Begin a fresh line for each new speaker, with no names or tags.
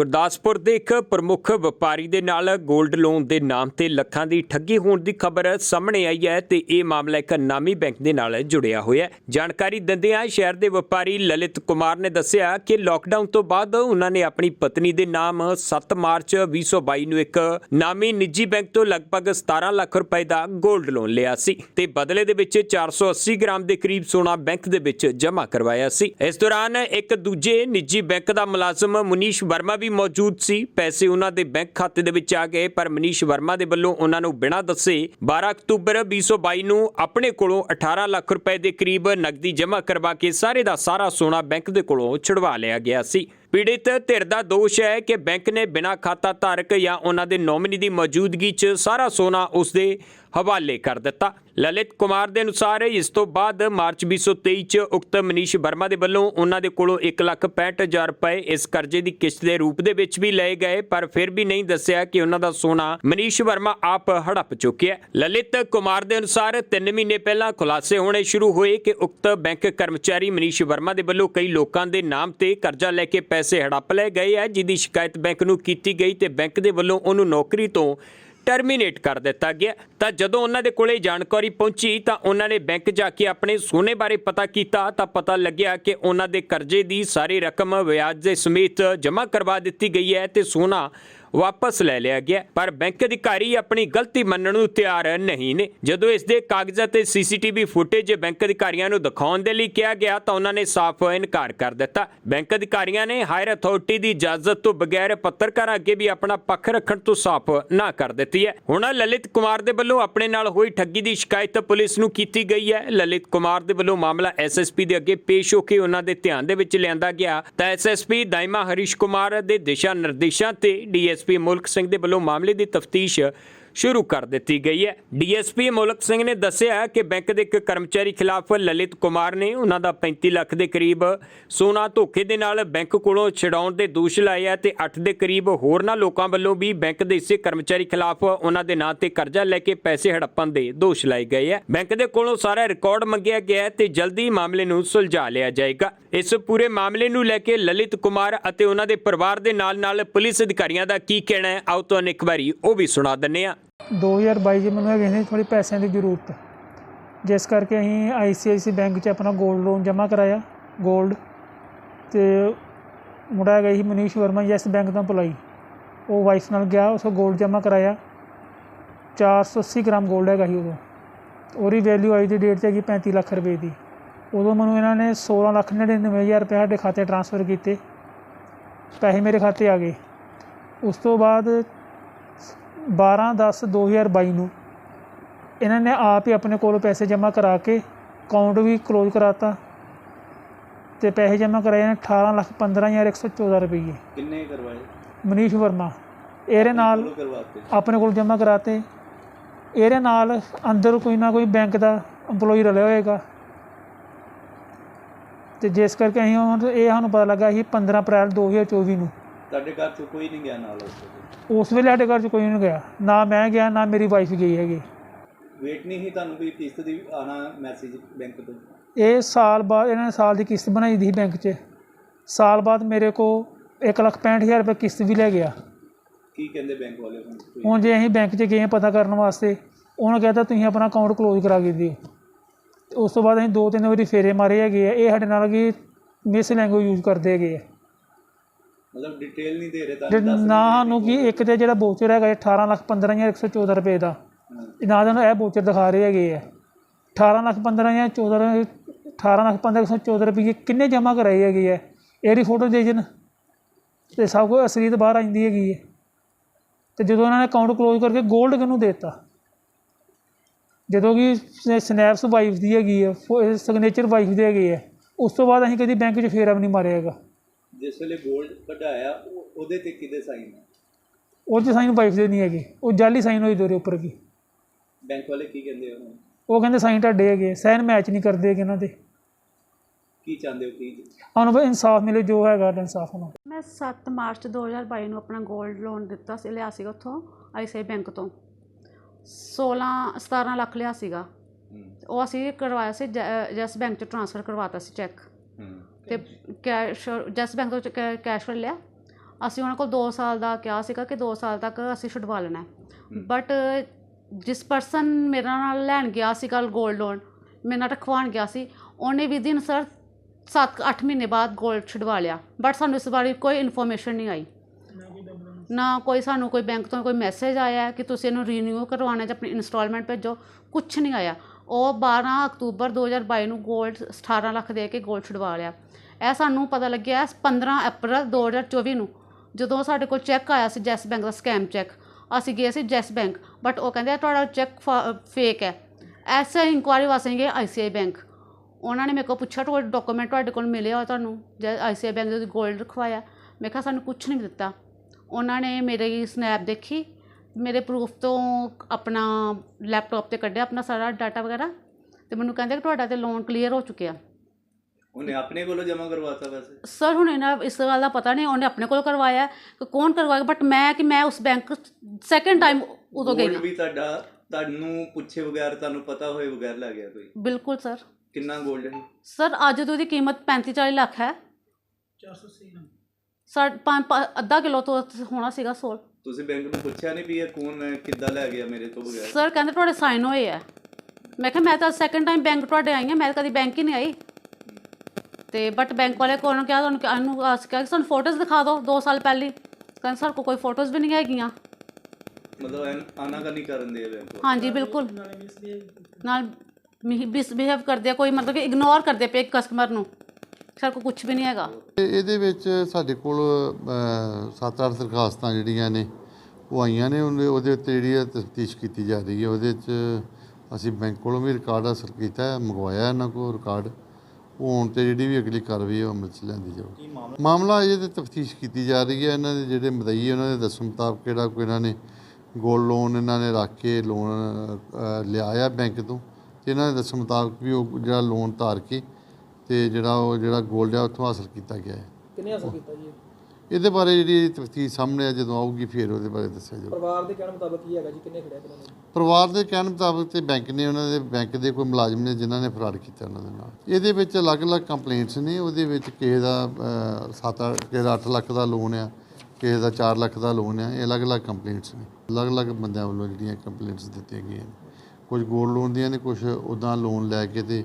ਗੁਰਦਾਸਪੁਰ ਦੇ ਇੱਕ ਪ੍ਰਮੁੱਖ ਵਪਾਰੀ ਦੇ ਨਾਲ 골ਡ ਲੋਨ ਦੇ ਨਾਮ ਤੇ ਲੱਖਾਂ ਦੀ ਠੱਗੀ ਹੋਣ ਦੀ ਖਬਰ ਸਾਹਮਣੇ ਆਈ ਹੈ ਤੇ ਇਹ ਮਾਮਲਾ ਇੱਕ ਨਾਮੀ ਬੈਂਕ ਦੇ ਨਾਲ ਜੁੜਿਆ ਹੋਇਆ ਹੈ। ਜਾਣਕਾਰੀ ਦਿੰਦਿਆਂ ਸ਼ਹਿਰ ਦੇ ਵਪਾਰੀ ਲਲਿਤ ਕੁਮਾਰ ਨੇ ਦੱਸਿਆ ਕਿ ਲੋਕਡਾਊਨ ਤੋਂ ਬਾਅਦ ਉਹਨਾਂ ਨੇ ਆਪਣੀ ਪਤਨੀ ਦੇ ਨਾਮ 7 ਮਾਰਚ 2022 ਨੂੰ ਇੱਕ ਨਾਮੀ ਨਿੱਜੀ ਬੈਂਕ ਤੋਂ ਲਗਭਗ 17 ਲੱਖ ਰੁਪਏ ਦਾ 골ਡ ਲੋਨ ਲਿਆ ਸੀ ਤੇ ਬਦਲੇ ਦੇ ਵਿੱਚ 480 ਗ੍ਰਾਮ ਦੇ ਕਰੀਬ ਸੋਨਾ ਬੈਂਕ ਦੇ ਵਿੱਚ ਜਮ੍ਹਾਂ ਕਰਵਾਇਆ ਸੀ। ਇਸ ਦੌਰਾਨ ਇੱਕ ਦੂਜੇ ਨਿੱਜੀ ਬੈਂਕ ਦਾ ਮੁਲਾਜ਼ਮ ਮੁਨੀਸ਼ ਵਰਮਾ ਵੀ ਮੌਜੂਦ ਸੀ। ਪੈਸੇ ਉਹਨਾਂ ਦੇ ਬੈਂਕ ਖਾਤੇ ਦੇ ਵਿੱਚ ਆ ਗਏ, ਪਰ ਮਨੀਸ਼ ਵਰਮਾ ਦੇ ਵੱਲੋਂ ਉਹਨਾਂ ਨੂੰ ਬਿਨਾਂ ਦੱਸੇ 12 ਅਕਤੂਬਰ 2022 ਨੂੰ ਆਪਣੇ ਕੋਲੋਂ 18 ਲੱਖ ਰੁਪਏ ਦੇ ਕਰੀਬ ਨਕਦੀ ਜਮ੍ਹਾਂ ਕਰਵਾ ਕੇ ਸਾਰੇ ਦਾ ਸਾਰਾ ਸੋਨਾ ਬੈਂਕ ਦੇ ਕੋਲੋਂ ਛੁਡਵਾ ਲਿਆ ਗਿਆ ਸੀ। ਪੀੜਿਤ ਧਿਰ ਦਾ ਦੋਸ਼ ਹੈ ਕਿ ਬੈਂਕ ਨੇ ਬਿਨਾਂ ਖਾਤਾ ਧਾਰਕ ਜਾਂ ਉਹਨਾਂ ਦੇ ਨੋਮਿਨੀ ਦੀ ਮੌਜੂਦਗੀ 'ਚ ਸਾਰਾ ਸੋਨਾ ਉਸਦੇ ਹਵਾਲੇ ਕਰ ਦਿੱਤਾ। ਲਲਿਤ ਕੁਮਾਰ ਦੇ ਅਨੁਸਾਰ ਇਸ ਤੋਂ ਬਾਅਦ ਮਾਰਚ 2023 ਚ ਉਕਤ ਮਨੀਸ਼ ਵਰਮਾ ਦੇ ਵੱਲੋਂ ਉਹਨਾਂ ਦੇ ਕੋਲੋਂ 165000 ਰੁਪਏ ਇਸ ਕਰਜ਼ੇ ਦੀ ਕਿਸ਼ਤ ਦੇ ਰੂਪ ਦੇ ਵਿੱਚ ਵੀ ਲਏ ਗਏ, ਪਰ ਫਿਰ ਵੀ ਨਹੀਂ ਦੱਸਿਆ ਕਿ ਉਹਨਾਂ ਦਾ ਸੋਨਾ ਮਨੀਸ਼ ਵਰਮਾ ਆਪ ਹੜੱਪ ਚੁੱਕਿਆ ਲਲਿਤ ਕੁਮਾਰ ਦੇ ਅਨੁਸਾਰ 3 ਮਹੀਨੇ ਪਹਿਲਾਂ ਖੁਲਾਸੇ ਹੋਣੇ ਸ਼ੁਰੂ ਹੋਏ ਕਿ ਉਕਤ ਬੈਂਕ ਕਰਮਚਾਰੀ ਮਨੀਸ਼ ਵਰਮਾ ਦੇ ਵੱਲੋਂ ਕਈ ਲੋਕਾਂ ਦੇ ਨਾਮ ਤੇ ਕਰਜ਼ਾ ਲੈ ਕੇ ਪੈਸੇ ਹੜੱਪ ਲਏ ਗਏ ਹੈ, ਜਿਹਦੀ ਸ਼ਿਕਾਇਤ ਬੈਂਕ ਨੂੰ ਕੀਤੀ ਗਈ ਤੇ ਬੈਂਕ ਦੇ ਵੱਲੋਂ ਉਹਨੂੰ ਨੌਕਰੀ ਤੋਂ ਟਰਮੀਨੇਟ ਕਰ ਦਿੱਤਾ ਗਿਆ। ਤਾਂ ਜਦੋਂ ਉਹਨਾਂ ਦੇ ਕੋਲੇ ਜਾਣਕਾਰੀ ਪਹੁੰਚੀ, ਤਾਂ ਉਹਨਾਂ ਨੇ ਬੈਂਕ ਜਾ ਕੇ ਆਪਣੇ ਸੋਨੇ ਬਾਰੇ ਪਤਾ ਕੀਤਾ। ਤਾਂ ਪਤਾ ਲੱਗਿਆ ਕਿ ਉਹਨਾਂ ਦੇ ਕਰਜ਼ੇ ਦੀ ਸਾਰੀ ਰਕਮ ਵਿਆਜ ਦੇ ਸਮੇਤ ਜਮ੍ਹਾਂ ਕਰਵਾ ਦਿੱਤੀ ਗਈ ਹੈ ਤੇ ਸੋਨਾ ਵਾਪਸ ਲੈ ਲਿਆ ਗਿਆ। ਪਰ ਬੈਂਕ ਅਧਿਕਾਰੀ ਆਪਣੀ ਗਲਤੀ ਮੰਨਣ ਨੂੰ ਤਿਆਰ ਨਹੀਂ ਨੇ। ਜਦੋਂ ਇਸ ਦੇ ਕਾਗਜ਼ਾਂ ਤੇ ਸੀਸੀਟੀਵੀ ਫੁਟੇਜ ਬੈਂਕ ਅਧਿਕਾਰੀਆਂ ਨੂੰ ਦਿਖਾਉਣ ਦੇ ਲਈ ਕਿਹਾ ਗਿਆ ਤਾਂ ਉਹਨਾਂ ਨੇ ਸਾਫ਼ ਇਨਕਾਰ ਕਰ ਦਿੱਤਾ। ਬੈਂਕ ਅਧਿਕਾਰੀਆਂ ਨੇ ਹਾਇਰ ਅਥਾਰਟੀ ਦੀ ਇਜਾਜ਼ਤ ਤੋਂ ਬਗੈਰ ਪੱਤਰਕਾਰਾਂ ਅੱਗੇ ਵੀ ਆਪਣਾ ਪੱਖ ਰੱਖਣ ਤੋਂ ਸਾਫ਼ ਨਾ ਕਰ ਦਿੱਤੀ ਹੈ। ਹੁਣ ਲਲਿਤ ਕੁਮਾਰ ਦੇ ਵੱਲੋਂ ਆਪਣੇ ਨਾਲ ਹੋਈ ਠੱਗੀ ਦੀ ਸ਼ਿਕਾਇਤ ਪੁਲਿਸ ਨੂੰ ਕੀਤੀ ਗਈ ਹੈ। ਲਲਿਤ ਕੁਮਾਰ ਦੇ ਵੱਲੋਂ ਮਾਮਲਾ ਐਸਐਸਪੀ ਦੇ ਅੱਗੇ ਪੇਸ਼ ਹੋ ਕੇ ਉਹਨਾਂ ਦੇ ਧਿਆਨ ਦੇ ਵਿੱਚ ਲਿਆਂਦਾ ਗਿਆ। ਤਾਂ ਐਸਐਸਪੀ ਦਾਇਮਾ ਹਰੀਸ਼ ਕੁਮਾਰ ਦੇ ਦਿਸ਼ਾ ਨਿਰਦੇਸ਼ਾਂ ਤੇ ਡੀਐਸਪੀ ਮੁਲਕ ਸਿੰਘ ਦੇ ਵੱਲੋਂ ਮਾਮਲੇ ਦੀ ਤਫਤੀਸ਼ ਸ਼ੁਰੂ ਕਰ ਦਿੱਤੀ ਗਈ ਹੈ। ਡੀਐਸਪੀ ਮੁਲਕ ਸਿੰਘ ਨੇ ਦੱਸਿਆ ਕਿ ਬੈਂਕ ਦੇ ਇੱਕ ਕਰਮਚਾਰੀ ਖਿਲਾਫ ਲਲਿਤ ਕੁਮਾਰ ਨੇ ਉਹਨਾਂ ਦਾ 35 ਲੱਖ ਦੇ ਕਰੀਬ ਸੋਨਾ ਧੋਖੇ ਦੇ ਨਾਲ ਬੈਂਕ ਕੋਲੋਂ ਛਡਾਉਣ ਦੇ ਦੋਸ਼ ਲਾਏ ਆ ਤੇ 8 ਦੇ ਕਰੀਬ ਹੋਰਨਾਂ ਲੋਕਾਂ ਵੱਲੋਂ ਵੀ ਬੈਂਕ ਦੇ ਇਸੇ ਕਰਮਚਾਰੀ ਖਿਲਾਫ ਉਹਨਾਂ ਦੇ ਨਾਂ ਤੇ ਕਰਜ਼ਾ ਲੈ ਕੇ ਪੈਸੇ ਹੜੱਪਣ ਦੇ ਦੋਸ਼ ਲਾਏ ਗਏ ਆ। ਬੈਂਕ ਦੇ ਕੋਲੋਂ ਸਾਰਾ ਰਿਕਾਰਡ ਮੰਗਿਆ ਗਿਆ ਹੈ ਤੇ ਜਲਦੀ ਮਾਮਲੇ ਨੂੰ ਸੁਲਝਾ ਲਿਆ ਜਾਏਗਾ। ਇਸ ਪੂਰੇ ਮਾਮਲੇ ਨੂੰ ਲੈ ਕੇ ਲਲਿਤ ਕੁਮਾਰ ਅਤੇ ਉਹਨਾਂ ਦੇ ਪਰਿਵਾਰ ਦੇ ਨਾਲ-ਨਾਲ ਪੁਲਿਸ ਅਧਿਕਾਰੀਆਂ ਦਾ ਕੀ ਕਹਿਣਾ ਹੈ, ਆਓ ਤੁਹਾਨੂੰ ਇੱਕ ਵਾਰੀ ਉਹ ਵੀ ਸੁਣਾ ਦਿੰਨੇ ਆ
2022 'ਚ ਮੈਨੂੰ ਹੈਗੇ ਸੀ ਥੋੜੀ ਪੈਸਿਆਂ ਦੀ ਜ਼ਰੂਰਤ। ਜਿਸ ਕਰਕੇ ਅਸੀਂ ਆਈਸੀਆਈਸੀ ਬੈਂਕ 'ਚ ਆਪਣਾ 골ਡ ਲੋਨ ਜਮ੍ਹਾਂ ਕਰਾਇਆ 골ਡ ਤੇ ਮੁੰਡਾ ਹੈਗਾ ਸੀ ਮਨੀਸ਼ ਵਰਮਾ ਯੈਸ ਬੈਂਕ ਦਾ ਪੁਲਾਈ ਉਹ ਵਾਈਫ ਨਾਲ ਗਿਆ, ਉਸ 골ਡ ਜਮ੍ਹਾਂ ਕਰਾਇਆ। 480 ਗ੍ਰਾਮ 골ਡ ਹੈਗਾ ਸੀ ਉਦੋਂ। ਉਹਦੀ ਵੈਲਿਊ ਆਈ ਦੀ ਡੇਟ 'ਚ ਹੈਗੀ 35 ਲੱਖ ਰੁਪਏ ਦੀ। ਉਦੋਂ ਮੈਨੂੰ ਇਹਨਾਂ ਨੇ 16 ਲੱਖ 99000 ਰੁਪਏ ਸਾਡੇ ਖਾਤੇ ਟ੍ਰਾਂਸਫਰ ਕੀਤੇ। ਪੈਸੇ ਮੇਰੇ ਖਾਤੇ ਆ ਗਏ। ਉਸ ਤੋਂ ਬਾਅਦ 12 10 2022 ਨੂੰ ਇਹਨਾਂ ਨੇ ਆਪ ਹੀ ਆਪਣੇ ਕੋਲੋਂ ਪੈਸੇ ਜਮ੍ਹਾਂ ਕਰਾ ਕੇ ਅਕਾਊਂਟ ਵੀ ਕਲੋਜ਼ ਕਰਾਤਾ ਤੇ ਪੈਸੇ ਜਮ੍ਹਾਂ ਕਰਾਏ ਨੇ 18 ਲੱਖ 15114 ਰੁਪਏ
ਕਿੰਨੇ ਕਰਵਾਏ?
ਮਨੀਸ਼ ਵਰਮਾ ਇਹਦੇ ਨਾਲ ਆਪਣੇ ਕੋਲ ਜਮ੍ਹਾਂ ਕਰਾਤੇ। ਇਹਦੇ ਨਾਲ ਅੰਦਰ ਕੋਈ ਨਾ ਕੋਈ ਬੈਂਕ ਦਾ EMPLOYE ਰਲਿਆ ਹੋਏਗਾ। ਤੇ ਜਿਸ ਕਰਕੇ ਅਸੀਂ ਹੁਣ ਇਹ ਸਾਨੂੰ ਪਤਾ ਲੱਗਾ ਸੀ 15 ਅਪ੍ਰੈਲ 2024 ਨੂੰ।
ਤੁਹਾਡੇ ਘਰ ਤੋਂ ਕੋਈ ਨਹੀਂ ਗਿਆ ਨਾਲ ਉਸ ਵੇਲੇ?
ਉਸ ਵੇਲੇ ਸਾਡੇ ਘਰ 'ਚ ਕੋਈ ਨਹੀਂ ਗਿਆ। ਨਾ ਮੈਂ ਗਿਆ ਨਾ ਮੇਰੀ ਵਾਈਫ ਗਈ ਹੈਗੀ।
ਵੇਟ ਨਹੀਂ ਸੀ ਤੁਹਾਨੂੰ ਕੋਈ ਕਿਸ਼ਤ ਦੀ ਆਣਾ ਮੈਸੇਜ ਬੈਂਕ ਤੋਂ?
ਇਹ ਸਾਲ ਬਾਅਦ ਇਹਨਾਂ ਨੇ ਸਾਲ ਦੀ ਕਿਸ਼ਤ ਬਣਾਈ ਦੀ ਸੀ ਬੈਂਕ 'ਚ। ਸਾਲ ਬਾਅਦ ਮੇਰੇ ਕੋ 165000 ਰੁਪਏ ਕਿਸ਼ਤ ਵੀ ਲੈ ਗਿਆ।
ਕੀ ਕਹਿੰਦੇ ਬੈਂਕ ਵਾਲੇ? ਹੁਣ?
ਜੇ ਅਸੀਂ ਬੈਂਕ 'ਚ ਗਏ ਹਾਂ ਪਤਾ ਕਰਨ ਵਾਸਤੇ ਉਹਨਾਂ ਕਹਿੰਦਾ ਤੁਸੀਂ ਆਪਣਾ ਅਕਾਊਂਟ ਕਲੋਜ਼ ਕਰਾ ਕੇ ਦਿਓ। ਤੇ ਉਸ ਤੋਂ ਬਾਅਦ ਅਸੀਂ ਦੋ ਤਿੰਨ ਵਾਰੀ ਫੇਰੇ ਮਾਰੇ ਹੈਗੇ ਆ। ਇਹ ਸਾਡੇ ਨਾਲ ਕੀ ਮਿਸ ਲੈਂਗੁਏਜ ਯੂਜ਼ ਕਰਦੇ ਹੈਗੇ ਆ।
ਮਤਲਬ ਡਿਟੇਲ ਨਹੀਂ ਦੇ ਰਹੇ
ਤੇ ਨਾ ਸਾਨੂੰ ਕੀ ਇੱਕ ਤੇ ਜਿਹੜਾ ਬੋਚਰ ਹੈਗਾ ਇਹ 18 ਲੱਖ 15114 ਰੁਪਏ ਦਾ।
ਹਾਂ।
ਇਹ ਨਾ ਸਾਨੂੰ ਇਹ ਬੋਚਰ ਦਿਖਾ ਰਹੇ ਹੈਗੇ ਆ। 18 ਲੱਖ 15014 18 ਲੱਖ 15114 ਰੁਪਏ ਕਿੰਨੇ ਜਮ੍ਹਾਂ ਕਰਾਏ ਹੈਗੇ ਆ? ਇਹਦੀ ਫੋਟੋ ਦੇ ਜਨ ਤੇ ਸਭ ਕੁਝ ਅਸਲੀਤ ਬਾਹਰ ਆ ਜਾਂਦੀ ਹੈਗੀ ਹੈ ਤੇ ਜਦੋਂ ਇਹਨਾਂ ਨੇ ਅਕਾਊਂਟ ਕਲੋਜ਼ ਕਰਕੇ 골ਡ ਕਿਹਨੂੰ ਦੇਤਾ? ਜਦੋਂ ਕਿ ਸਨੈਪਸ ਵਾਈਫ ਦੀ ਹੈਗੀ ਹੈ ਸਿਗਨੇਚਰ ਵਾਈਫ ਦੇ ਹੈਗੇ ਆ। ਉਸ ਤੋਂ ਬਾਅਦ ਅਸੀਂ ਕਦੀ ਬੈਂਕ 'ਚ ਫੇਰਾ ਵੀ ਨਹੀਂ ਮਾਰਿਆ ਹੈਗਾ।
ਜਿਸ ਵੇਲੇ 골ਡ ਕਢਾਇਆ ਉਹ- ਉਹਦੇ ਤੇ ਕਿਹਦੇ ਸਾਈਨ
ਉਹ 'ਚ ਸਾਈਨ ਵਾਈਫ ਦੇ ਨਹੀਂ ਹੈਗੇ। ਉਹ ਜਾਲੀ ਸਾਈਨ ਹੋਈ ਦੋਰੇ ਉੱਪਰ ਕੀ
ਬੈਂਕ ਵਾਲੇ ਕੀ ਕਹਿੰਦੇ ਹੋ
ਉਹ ਕਹਿੰਦੇ ਸਾਈਨ ਤੁਹਾਡੇ ਹੈਗੇ। ਸਾਈਨ ਮੈਚ ਨਹੀਂ ਕਰਦੇ ਹੈਗੇ ਇਹਨਾਂ ਦੇ।
ਕੀ ਚਾਹੁੰਦੇ ਹੋ ਕੀ?
ਸਾਨੂੰ ਬਈ ਇਨਸਾਫ ਮਿਲੇ ਜੋ ਹੈਗਾ ਇਨਸਾਫ ਨੂੰ
ਮੈਂ 7 ਮਾਰਚ 2022 ਨੂੰ ਆਪਣਾ 골ਡ ਲੋਨ ਦਿੱਤਾ ਸੀ ਲਿਆ ਸੀਗਾ ਉੱਥੋਂ ਆਈਸੀਆਈ ਬੈਂਕ ਤੋਂ। 16 17 ਲੱਖ ਲਿਆ ਸੀਗਾ।
ਹੂੰ।
ਉਹ ਅਸੀਂ ਕਰਵਾਇਆ ਸੀ ਜੈਸ ਬੈਂਕ ਚ ਟ੍ਰਾਂਸਫਰ ਕਰਵਾਤਾ ਸੀ ਚੈੱਕ
ਹੂੰ।
ਤੇ ਕੈਸ਼ ਜੈਸ ਬੈਂਕ ਤੋਂ ਕੈਸ਼ ਕਰ ਲਿਆ। ਅਸੀਂ ਉਹਨਾਂ ਕੋਲ 2 ਸਾਲ ਦਾ ਕਿਹਾ ਸੀਗਾ ਕਿ 2 ਸਾਲ ਤੱਕ ਅਸੀਂ ਛੁਡਵਾ ਲੈਣਾ। ਬਟ ਜਿਸ ਪਰਸਨ ਮੇਰੇ ਨਾਲ ਲੈਣ ਗਿਆ ਸੀ ਕੱਲ 골ਡ ਲੋਨ ਮੇਰੇ ਨਾਲ ਰਖਵਾਉਣ ਗਿਆ ਸੀ ਉਹਨੇ ਵੀ ਦਿਨ ਸਰ 7-8 ਮਹੀਨੇ ਬਾਅਦ 골ਡ ਛੁਡਵਾ ਲਿਆ। ਬਟ ਸਾਨੂੰ ਇਸ ਬਾਰੇ ਕੋਈ ਇਨਫੋਰਮੇਸ਼ਨ ਨਹੀਂ ਆਈ। ਨਾ ਕੋਈ ਸਾਨੂੰ ਕੋਈ ਬੈਂਕ ਤੋਂ ਕੋਈ ਮੈਸੇਜ ਆਇਆ ਕਿ ਤੁਸੀਂ ਇਹਨੂੰ ਰੀਨਿਊ ਕਰਵਾਉਣਾ ਜਾਂ ਆਪਣੀ ਇਨਸਟਾਲਮੈਂਟ ਭੇਜੋ। ਕੁਝ ਨਹੀਂ ਆਇਆ। ਉਹ ਬਾਰ੍ਹਾਂ ਅਕਤੂਬਰ ਦੋ ਹਜ਼ਾਰ ਬਾਈ ਨੂੰ ਗੋਲਡ ਅਠਾਰ੍ਹਾਂ ਲੱਖ ਦੇ ਕੇ ਗੋਲਡ ਛੁਡਵਾ ਲਿਆ। ਇਹ ਸਾਨੂੰ ਪਤਾ ਲੱਗਿਆ ਪੰਦਰ੍ਹਾਂ ਅਪ੍ਰੈਲ ਦੋ ਹਜ਼ਾਰ ਚੌਵੀ ਨੂੰ, ਜਦੋਂ ਸਾਡੇ ਕੋਲ ਚੈੱਕ ਆਇਆ ਸੀ ਜੈਸ ਬੈਂਕ ਦਾ ਸਕੈਮ ਚੈੱਕ ਅਸੀਂ ਗਏ ਸੀ ਜੈਸ ਬੈਂਕ ਬਟ ਉਹ ਕਹਿੰਦੇ ਤੁਹਾਡਾ ਚੈੱਕ ਫੇਕ ਹੈ। ਐਸੇ ਇਨਕੁਆਇਰੀ ਵਾਸਤੇ ਗਏ ਆਈਸੀਆਈ ਬੈਂਕ। ਉਹਨਾਂ ਨੇ ਮੇਰੇ ਕੋਲ ਪੁੱਛਿਆ, ਤੁਹਾਡੇ ਡਾਕੂਮੈਂਟ ਤੁਹਾਡੇ ਕੋਲ ਮਿਲੇ ਹੋ ਤੁਹਾਨੂੰ? ਜੈ ਆਈਸੀਆਈ ਬੈਂਕ ਦੇ ਗੋਲਡ ਰਖਵਾਇਆ। ਮੈਂ ਕਿਹਾ, ਸਾਨੂੰ ਕੁਝ ਨਹੀਂ ਦਿੱਤਾ। ਉਹਨਾਂ ਨੇ ਮੇਰੇ ਸਨੈਪ ਦੇਖੀ। ਮੇਰੇ ਪ੍ਰੂਫ ਤੋਂ ਆਪਣਾ ਲੈਪਟਾਪ ਤੇ ਕੱਢਿਆ ਆਪਣਾ ਸਾਰਾ ਡਾਟਾ ਵਗੈਰਾ। ਤੇ ਮੈਨੂੰ ਕਹਿੰਦੇ ਕਿ ਤੁਹਾਡਾ ਤੇ ਲੋਨ ਕਲੀਅਰ ਹੋ ਚੁੱਕਿਆ।
ਉਹਨੇ ਆਪਣੇ ਕੋਲੋਂ ਜਮ੍ਹਾਂ ਕਰਵਾਤਾ ਵੈਸੇ?
ਸਰ ਹੁਣ ਇਹਨਾਂ ਇਸ ਗੱਲ ਦਾ ਪਤਾ ਨਹੀਂ ਉਹਨੇ ਆਪਣੇ ਕੋਲ ਕਰਵਾਇਆ। ਕਿ ਕੌਣ ਕਰਵਾਇਆ ਬਟ ਮੈਂ ਕਿ ਮੈਂ ਉਸ ਬੈਂਕ ਸੈਕੰਡ ਟਾਈਮ ਉਦੋਂ ਗਈ। ਹਾਂ।
ਵੀ ਤੁਹਾਡਾ ਤੁਹਾਨੂੰ ਪੁੱਛੇ ਬਗੈਰ ਤੁਹਾਨੂੰ ਪਤਾ ਹੋਏ ਬਗੈਰ ਲੈ ਗਿਆ ਕੋਈ?
ਬਿਲਕੁਲ ਸਰ
ਕਿੰਨਾ 골ਡ ਹੈ?
ਸਰ ਅੱਜ ਤੋਂ ਉਹਦੀ ਕੀਮਤ 35 40 ਲੱਖ ਹੈ। 480 ਸਰ ਪੰਜ ਪੰਜ- ਅੱਧਾ ਕਿਲੋ ਤੋਂ ਹੋਣਾ ਸੀਗਾ ਸੋਲ।
ਤੁਸੀਂ ਬੈਂਕ ਨੂੰ ਪੁੱਛਿਆ ਨਹੀਂ ਵੀ ਇਹ ਕੌਣ ਹੈ, ਕਿੱਦਾਂ ਲੈ ਗਿਆ ਮੇਰੇ ਤੋਂ ਬਗੈਰ?
ਸਰ ਕਹਿੰਦੇ ਤੁਹਾਡੇ ਸਾਈਨ ਹੋਏ ਆ। ਮੈਂ ਕਿਹਾ ਮੈਂ ਤਾਂ ਸੈਕੰਡ ਟਾਈਮ ਬੈਂਕ ਤੁਹਾਡੇ ਆਈ ਹਾਂ ਮੈਂ ਕਦੀ ਬੈਂਕ ਹੀ ਨਹੀਂ ਆਈ। ਤੇ ਬਟ ਬੈਂਕ ਵਾਲੇ ਕੋਲ ਨੂੰ ਕਿਹਾ ਤੁਹਾਨੂੰ ਇਹਨੂੰ ਆਸ ਕਿਹਾ ਕਿ ਸਾਨੂੰ ਫੋਟੋਜ਼ ਦਿਖਾ ਦਿਓ 2 ਸਾਲ ਪਹਿਲੀ। ਕਹਿੰਦੇ ਸਰ ਕੋਈ ਫੋਟੋਜ਼ ਵੀ ਨਹੀਂ ਹੈਗੀਆਂ।
ਮਤਲਬ ਐਨ- ਆਨਾਕਾਨੀ ਕਰਨ ਦੇ ਬੈਂਕ।
ਹਾਂਜੀ ਬਿਲਕੁਲ। ਨਾਲ ਮਿਸਬਿਹੇਵ ਕਰਦੇ ਆ ਕੋਈ ਮਤਲਬ ਕਿ ਇਗਨੋਰ ਕਰਦੇ ਪਏ ਕਸਟਮਰ ਨੂੰ। ਸਰ ਕੋਲ ਕੁਝ ਵੀ ਨਹੀਂ ਹੈਗਾ।
ਤੇ ਇਹਦੇ ਵਿੱਚ ਸਾਡੇ ਕੋਲ 7-8 ਦਰਖਾਸਤਾਂ ਜਿਹੜੀਆਂ ਨੇ ਉਹ ਆਈਆਂ ਨੇ ਉਹਦੇ ਉਹਦੇ ਉੱਤੇ ਜਿਹੜੀ ਤਫਤੀਸ਼ ਕੀਤੀ ਜਾ ਰਹੀ ਹੈ। ਉਹਦੇ 'ਚ ਅਸੀਂ ਬੈਂਕ ਕੋਲੋਂ ਵੀ ਰਿਕਾਰਡ ਹਾਸਲ ਕੀਤਾ ਹੈ ਮੰਗਵਾਇਆ ਇਹਨਾਂ ਕੋਲ ਰਿਕਾਰਡ। ਉਹ ਹੁਣ ਤੇ ਜਿਹੜੀ ਵੀ ਅਗਲੀ ਕਾਰਵਾਈ ਹੈ ਉਹ ਅਮਲ 'ਚ ਲਿਆਂਦੀ ਜਾਊਗੀ। ਮਾਮਲਾ? ਅਜੇ ਤੇ ਤਫਤੀਸ਼ ਕੀਤੀ ਜਾ ਰਹੀ ਹੈ। ਇਹਨਾਂ ਦੇ ਜਿਹੜੇ ਮਦਈ ਹੈ, ਉਹਨਾਂ ਦੇ ਦੱਸਣ ਮੁਤਾਬਕ ਕਿਹੜਾ ਕੋਈ ਇਹਨਾਂ ਨੇ ਗੋਲਡ ਲੋਨ ਇਹਨਾਂ ਨੇ ਰੱਖ ਕੇ ਲੋਨ ਲਿਆ ਆ ਬੈਂਕ ਤੋਂ। ਤੇ ਇਹਨਾਂ ਦੇ ਦੱਸਣ ਮੁਤਾਬਕ ਵੀ ਉਹ ਜਿਹੜਾ ਲੋਨ ਧਾਰ ਕੇ ਤੇ ਜਿਹੜਾ ਉਹ ਜਿਹੜਾ 골ਡ ਆ ਉੱਥੋਂ ਹਾਸਲ ਕੀਤਾ ਗਿਆ ਹੈ।
ਕਿੰਨੇ ਹਾਸਲ ਕੀਤਾ ਜੀ? ਇਹ?
ਇਹਦੇ ਬਾਰੇ ਜਿਹੜੀ ਤਫਤੀਸ਼ ਸਾਹਮਣੇ ਆ ਜਦੋਂ ਆਊਗੀ ਫਿਰ ਉਹਦੇ ਬਾਰੇ ਦੱਸਿਆ ਜਾਊਗਾ
ਪਰਿਵਾਰ ਦੇ ਕਹਿਣ ਮੁਤਾਬਕ ਕੀ ਹੈਗਾ ਜੀ? ਕਿੰਨੇ ਖੜਿਆ ਕਿੰਨੇ
ਪਰਿਵਾਰ ਦੇ ਕਹਿਣ ਮੁਤਾਬਕ ਤੇ ਬੈਂਕ ਨੇ ਉਹਨਾਂ ਦੇ ਬੈਂਕ ਦੇ ਕੋਈ ਮੁਲਾਜ਼ਮ ਨੇ ਜਿਨ੍ਹਾਂ ਨੇ ਫਰਾਡ ਕੀਤਾ ਉਹਨਾਂ ਦੇ ਨਾਲ। ਇਹਦੇ ਵਿੱਚ ਅਲੱਗ-ਅਲੱਗ ਕੰਪਲੇਂਟਸ ਨੇ ਉਹਦੇ ਵਿੱਚ ਕਿਸੇ ਦਾ 7 ਕਿਸੇ ਦਾ 8 ਲੱਖ ਦਾ ਲੋਨ ਆ ਕਿਸੇ ਦਾ 4 ਲੱਖ ਦਾ ਲੋਨ ਆ ਇਹ ਅਲੱਗ-ਅਲੱਗ ਕੰਪਲੇਂਟਸ ਨੇ। ਅਲੱਗ-ਅਲੱਗ ਬੰਦਿਆਂ ਵੱਲੋਂ ਜਿਹੜੀਆਂ ਕੰਪਲੇਂਟਸ ਦਿੱਤੀਆਂ ਗਈਆਂ ਕੁਝ ਗੋਲਡ ਲੋਨ ਦੀਆਂ ਨੇ ਕੁਝ ਉਦਾਂ ਲੋਨ ਲੈ ਕੇ ਤੇ